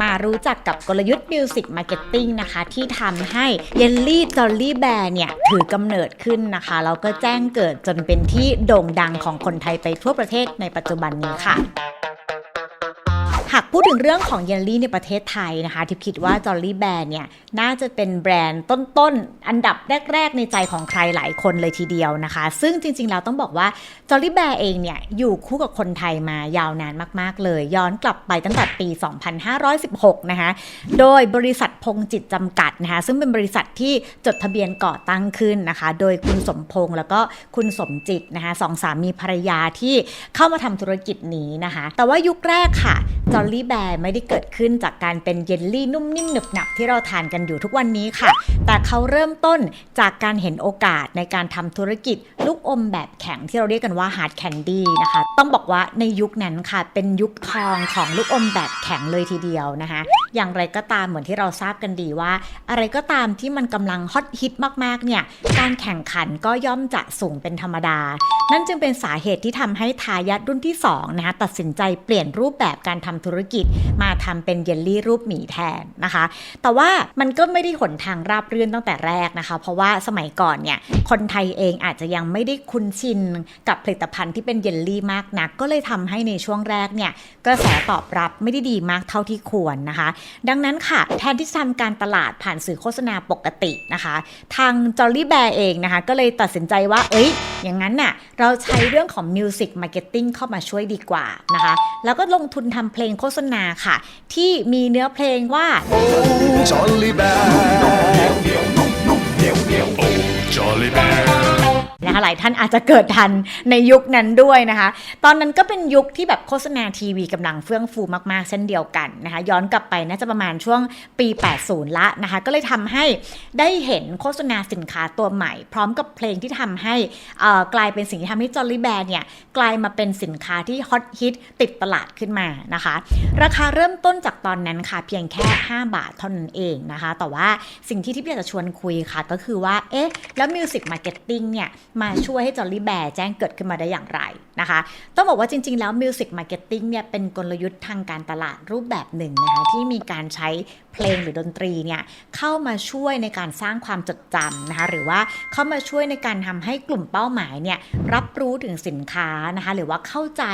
มารู้จักกับกลยุทธ์มิวสิกมาร์เก็ตติ้งนะคะ ที่ทำให้เยลลี่จอลลี่แบร์เนี่ย ถือกำเนิดขึ้นนะคะแล้วก็แจ้งเกิดจนเป็นที่โด่งดังของคนไทยไปทั่วประเทศในปัจจุบันนี้ค่ะหาก พูดถึงเรื่องของเยลลี่ในประเทศไทยนะคะ ทิพย์คิดว่าจอลลี่แบรนด์เนี่ยน่าจะเป็นแบรนด์ต้นๆ อันดับแรก ๆ ในใจของใครหลายคนเลยทีเดียวนะคะ ซึ่งจริง ๆ แล้วต้องบอกว่าจอลลี่แบร์เองเนี่ยอยู่คู่กับคนไทยมายาวนานมาก ๆ เลย ย้อนกลับไปตั้งแต่ปี 2516 นะคะ โดยบริษัทพงจิตจำกัดนะคะ ซึ่งเป็นบริษัทที่จดทะเบียนก่อตั้งขึ้นนะคะ โดยคุณสมพงษ์แล้วก็คุณสมจิตนะคะสองสามีภรรยาที่เข้ามาทำธุรกิจนี้นะคะ แต่ว่ายุคแรกค่ะจอลลี่แบร์ไม่ได้เกิดขึ้นจากการเป็นเยลลี่นุ่มนิ่มหนึบหนับที่เราทานกันอยู่ทุกวันนี้ค่ะ แต่เขาเริ่มต้นจากการเห็นโอกาสในการทำธุรกิจ ลูกอมแบบแข็งที่เราเรียกกันว่าฮาร์ดแคนดี้นะคะ ต้องบอกว่าในยุคนั้นค่ะ เป็นยุคทองของลูกอมแบบแข็งเลยทีเดียวนะคะ อย่างไรก็ตามเหมือนที่เราทราบกันดีว่า อะไรก็ตามที่มันกำลังฮอตฮิตมากๆเนี่ยการแข่งขันก็ย่อมจะสูงเป็นธรรมดา นั่นจึงเป็นสาเหตุที่ทำให้ทายาทรุ่นที่2นะคะตัดสินใจเปลี่ยนรูปแบบการทำธุรกิจ มาทำเป็นเยลลี่รูปหมีแทนนะคะ แต่ว่ามันก็ไม่ได้หนทางราบรื่นตั้งแต่แรกนะคะ เพราะว่าสมัยก่อนเนี่ยคนไทยเองอาจจะยังไม่ได้คุ้นชินกับผลิตภัณฑ์ที่เป็นเยลลี่มากนัก ก็เลยทำให้ในช่วงแรกเนี่ยกระแสตอบรับไม่ได้ดีมากเท่าที่ควรนะคะ ดังนั้นค่ะ แทนที่จะทำการตลาดผ่านสื่อโฆษณาปกตินะคะ ทางจอ l ลี่แบร์เองนะคะ ก็เลยตัดสินใจว่า เอ้ย อย่างนั้นน่ะเราใช้เรื่องของมิวสิกมาร์เก็ตติ้งเข้ามาช่วยดีกว่านะคะ แล้วก็ลงทุนทำเพลงโฆษณาค่ะ ที่มีเนื้อเพลงว่า Jolly Bear. นะคะหลายท่านอาจจะเกิดทันในยุคนั้นด้วยนะคะ ตอนนั้นก็เป็นยุคที่แบบโฆษณาทีวีกำลังเฟื่องฟูมากๆ เช่นเดียวกันนะคะ ย้อนกลับไปน่าจะประมาณช่วงปี 80 ละนะคะ ก็เลยทำให้ได้เห็นโฆษณาสินค้าตัวใหม่ พร้อมกับเพลงที่ทำให้อ่อกลายเป็นสิ่งที่ทำให้จอ l ลี่แบร์เนี่ยกลายมาเป็นสินค้าที่ฮอตฮิตติดตลาดขึ้นมานะคะ ราคาเริ่มต้นจากตอนนั้นค่ะเพียงแค่ 5 บาทเท่านั้นเองนะคะ แต่ว่าสิ่งที่ที่พี่อยากจะชวนคุยค่ะก็คือว่าเอ๊ะแล้วมิวสิกมาร์เก็ตติ้งเนี่ยมาช่วยให้จอ l ลี่แบร์แจ้งเกิดขึ้นมาได้อย่างไรนะคะ ต้องบอกว่าจริง ๆ แล้วมิวสิกมาร์เก็ตติ้งเนี่ยเป็นกลยุทธ์ทางการตลาดรูปแบบหนึ่งนะคะที่มีการใช้เพลงหรือดนตรีเนี่ยเข้ามาช่วยในการสร้างความจดจำนะคะหรือว่าเข้ามาช่วยในการทำให้กลุ่มเป้าหมายเนี่ยรับรู้ถึงสินค้านะคะหรือว่าเข้าใจ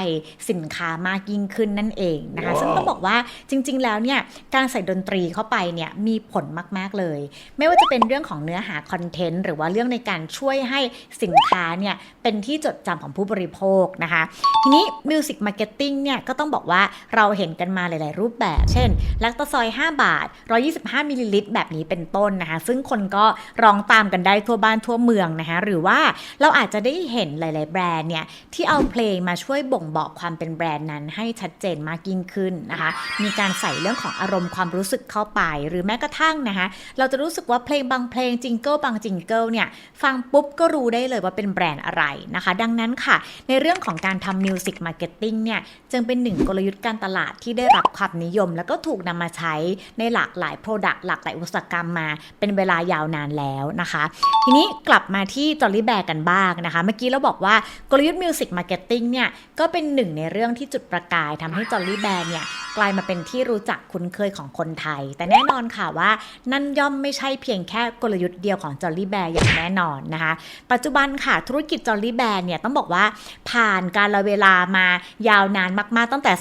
สินค้ามากยิ่งขึ้นนั่นเองนะคะซึ่งต้องบอกว่าจริง ๆ แล้วเนี่ยการใส่ดนตรีเข้าไปเนี่ยมีผลมาก ๆ เลย ไม่ว่าจะเป็นเรื่องของเนื้อหาคอนเทนต์หรือว่าเรื่องในการช่วยให้สินค้าเนี่ยเป็นที่จดจำของผู้บริโภคนะคะ ทีนี้มิวสิกมาร์เก็ตติ้งเนี่ยก็ต้องบอกว่าเราเห็นกันมาหลาย ๆ รูปแบบ เช่นแลคตซอย 5 บาท 125 มิลลิลิตรแบบนี้เป็นต้นนะคะ ซึ่งคนก็ร้องตามกันได้ทั่วบ้านทั่วเมืองนะคะ หรือว่าเราอาจจะได้เห็นหลาย ๆ แบรนด์เนี่ยที่เอาเพลงมาช่วยบ่งบอกความเป็นแบรนด์นั้นให้ชัดเจนมากยิ่งขึ้นนะคะ มีการใส่เรื่องของอารมณ์ความรู้สึกเข้าไป หรือแม้กระทั่งนะคะ เราจะรู้สึกว่าเพลงบางเพลงจิงเกิลบางจิงเกิลเนี่ยฟังปุ๊บก็รู้ได้เลยว่าเป็นแบรนด์อะไรนะคะ ดังนั้นค่ะ ในเรื่องของการทำมิวสิกมาร์เก็ตติ้งเนี่ย จึงเป็นหนึ่งกลยุทธ์การตลาดที่ได้รับความนิยม แล้วก็ถูกนำมาใช้ในหลากหลายโปรดักต์หลากหลายอุตสาหกรรมมา เป็นเวลายาวนานแล้วนะคะ ทีนี้กลับมาที่จอ l ลี่แบร์กันบ้างนะคะ เมื่อกี้เราบอกว่ากลยุทธ์มิวสิกมาร์เก็ตติ้งเนี่ย ก็เป็นหนึ่งในเรื่องที่จุดประกายทำให้จอ l ลี่แบร์เนี่ยกลายมาเป็นที่รู้จักคุ้นเคยของคนไทย แต่แน่นอนค่ะว่านั่นย่อมไม่ใช่เพียงแค่กลยุทธ์เดียวของจอ l ลี่แบร์อย่างแน่นอนนะคะ ปัจจุบันค่ะ ธุรกิจจอ l ลี่แบร์เนี่ยต้องบอกว่าผ่านการละเวลามายาวนานมาก ๆ ตั้งแต่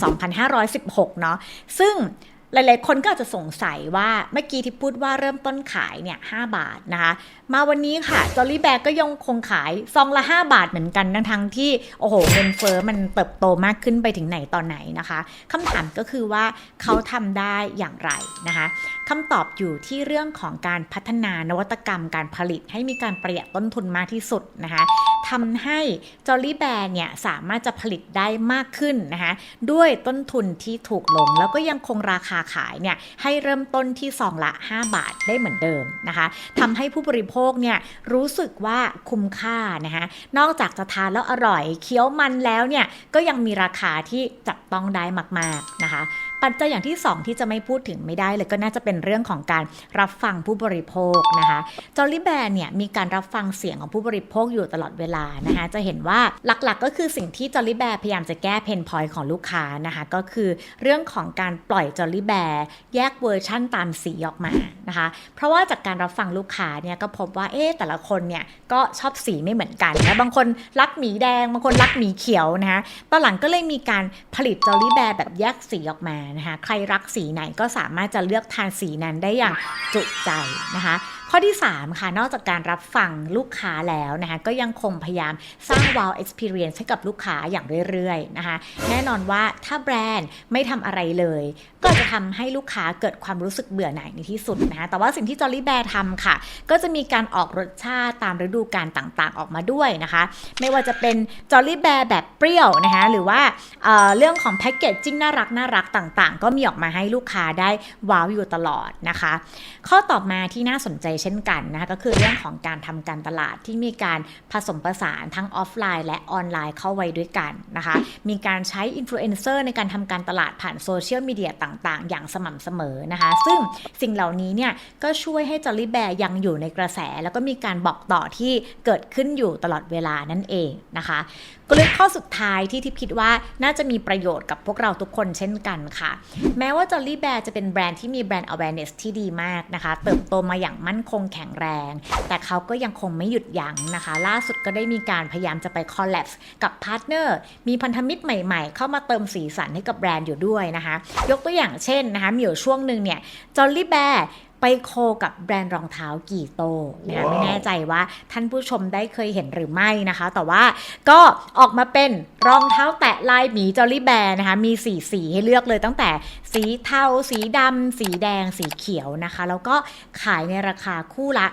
2516 เนาะซึ่ง หลาย ๆ คนก็อาจจะสงสัยว่าเมื่อกี้ที่พูดว่าเริ่มต้นขายเนี่ย5บาทนะคะ มาวันนี้ค่ะจอ l ลี่แบร์ก็ยังคงขายซองละ 5 บาทเหมือนกันทั้งทั้งที่โอ้โหเงินเฟ้อมันเติบโตมากขึ้นไปถึงไหนตอนไหนนะคะคำถามก็คือว่าเขาทำได้อย่างไรนะคะคำตอบอยู่ที่เรื่องของการพัฒนานวัตกรรมการผลิตให้มีการประหยัดต้นทุนมากที่สุดนะคะทำให้จอ l ลี่แบร์เนี่ยสามารถจะผลิตได้มากขึ้นนะคะด้วยต้นทุนที่ถูกลงแล้วก็ยังคงราคาขายเนี่ยให้เริ่มต้นที่ซองละ 5 บาทได้เหมือนเดิมนะคะทำให้ผู้บริโภคเนี่ยรู้สึกว่าคุ้มค่านะคะนอกจากจะทานแล้วอร่อยเคี้ยวมันแล้วเนี่ยก็ยังมีราคาที่จับต้องได้มาก ๆนะคะ ปัจจัยอย่างที่ 2 ที่จะไม่พูดถึงไม่ได้เลยก็น่าจะเป็นเรื่องของการรับฟังผู้บริโภคนะคะจอ l ลี่แบร์เนี่ยมีการรับฟังเสียงของผู้บริโภคอยู่ตลอดเวลานะคะจะเห็นว่าหลักๆ ก็คือสิ่งที่จอ l ลี่แบร์พยายามจะแก้เพนพอยของลูกค้านะคะก็คือเรื่องของการปล่อยจอ l ลี่แบร์แยกเวอร์ชั่นตามสีออกมานะคะเพราะว่าจากการรับฟังลูกค้าเนี่ยก็พบว่าเอ๊ะแต่ละคนเนี่ยก็ชอบสีไม่เหมือนกันนะบางคนรักหมีแดงบางคนรักหมีเขียวนะคะตอนหลังก็เลยมีการผลิตจอ l ลี่แบร์แบบแยกสีออกมานะคะใครรักสีไหนก็สามารถจะเลือกทานสีนั้นได้อย่างจุใจนะคะ ข้อที่ 3 ค่ะ นอกจากการรับฟังลูกค้าแล้วนะคะก็ยังคงพยายามสร้าง wow experience ให้กับลูกค้าอย่างเรื่อยๆนะคะแน่นอนว่าถ้าแบรนด์ไม่ทำอะไรเลย ก็จะทำให้ลูกค้าเกิดความรู้สึกเบื่อหน่ายในที่สุดนะคะแต่ว่าสิ่งที่ Jolly Bear ทำค่ะ ก็จะมีการออกรสชาติตามฤดูกาลต่างๆ ออกมาด้วยนะคะ ไม่ว่าจะเป็น Jolly Bear แบบเปรี้ยวนะคะหรือว่าเเรื่องของแพ็กเกจจิ้งน่ารักน่ารักต่างๆ ก็มีออกมาให้ลูกค้าได้ว้าวอยู่ตลอดนะคะ ข้อต่อมาที่น่าสนใจเช่นกันนะคะก็คือเรื่องของการทำการตลาดที่มีการผสมผสานทั้งออฟไลน์และออนไลน์เข้าไว้ด้วยกันนะคะมีการใช้อินฟลูเอนเซอร์ในการทำการตลาดผ่านโซเชียลมีเดียต่างๆ อย่างสม่ำเสมอนะคะ ซึ่งสิ่งเหล่านี้เนี่ยก็ช่วยให้จอ l ลี่แบร์ยังอยู่ในกระแส แล้วก็มีการบอกต่อที่เกิดขึ้นอยู่ตลอดเวลานั่นเองนะคะ กลยุทธ์ข้อสุดท้ายที่ทิพย์คิดว่าน่าจะมีประโยชน์กับพวกเราทุกคนเช่นกันค่ะ แม้ว่า Jolly Bear จะเป็นแบรนด์ที่มีแบรนด์ awareness ที่ดีมากนะคะ เติบโตมาอย่างมั่นคงแข็งแรง แต่เขาก็ยังคงไม่หยุดยั้งนะคะ ล่าสุดก็ได้มีการพยายามจะไป collab กับพาร์ทเนอร์มีพันธมิตรใหม่ๆ เข้ามาเติมสีสันให้กับแบรนด์อยู่ด้วยนะคะ ยกตัวอย่างเช่นนะคะมีอยู่ช่วงหนึ่งเนี่ย Jolly Bear ไปโคกับแบรนด์รองเท้ากี่โตนะคะไม่แน่ใจว่าท่านผู้ชมได้เคยเห็นหรือไม่นะคะ แต่ว่าก็ออกมาเป็นรองเท้าแตะลายหมีจอ l ลี่แบร์นะคะมีสีสีให้เลือกเลยตั้งแต่สีเทาสีดำสีแดงสีเขียวนะคะ แล้วก็ขายในราคาคู่ละ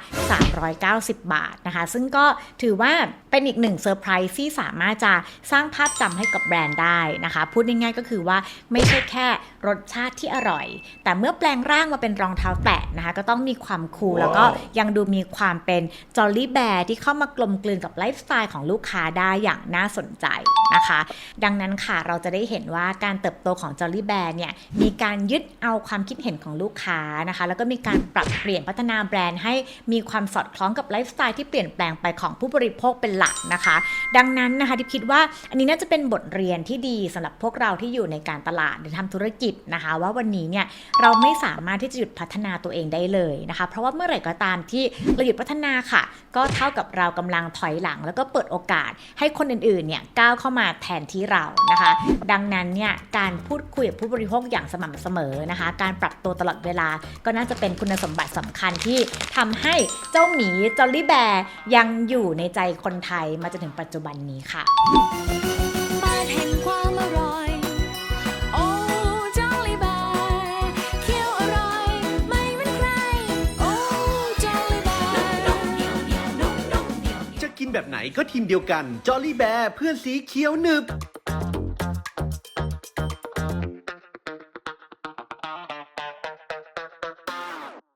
390 บาทนะคะ ซึ่งก็ถือว่าเป็นอีกหนึ่งเซอร์ไพรส์ที่สามารถจะสร้างภาพจำให้กับแบรนด์ได้นะคะ พูดง่ายๆก็คือว่าไม่ใช่แค่รสชาติที่อร่อย แต่เมื่อแปลงร่างมาเป็นรองเท้าแตะนะคะ ก็ต้องมีความคูลแล้วก็ยังดูมีความเป็นจอ l ลี่แบร์ที่เข้ามากลมกลืนกับไลฟ์สไตล์ของลูกค้าได้อย่างน่าสนใจนะคะ ดังนั้นค่ะเราจะได้เห็นว่าการเติบโตของ Jolly Bear เนี่ยมีการยึดเอาความคิดเห็นของลูกค้านะคะ แล้วก็มีการปรับเปลี่ยนพัฒนาแบรนด์ให้มีความสอดคล้องกับไลฟ์สไตล์ที่เปลี่ยนแปลงไปของผู้บริโภคเป็นหลักนะคะ ดังนั้นนะคะที่คิดว่าอันนี้น่าจะเป็นบทเรียนที่ดีสำหรับพวกเราที่อยู่ในการตลาดหรือทำธุรกิจนะคะ ว่าวันนี้เนี่ยเราไม่สามารถที่จะหยุดพัฒนาตัวเองได้เลยนะคะ เพราะว่าเมื่อไหร่ก็ตามที่เราหยุดพัฒนาค่ะ ก็เท่ากับเรากำลังถอยหลัง แล้วก็เปิดโอกาสให้คนอื่นๆเนี่ยก้าวเข้ามาแทนที่เรานะคะ ดังนั้นเนี่ยการพูดคุยกับผู้บริโภคอย่างสม่ำเสมอนะคะ การปรับตัวตลอดเวลาก็น่าจะเป็นคุณสมบัติสำคัญที่ทำให้เจ้าหมีจอลลี่แบร์ยังอยู่ในใจคนไทยมาจนถึงปัจจุบันนี้ค่ะ นแบบไหนก็ทีมเดียวกัน จอลลี่แบร์เพื่อนสีเขียวหนึบ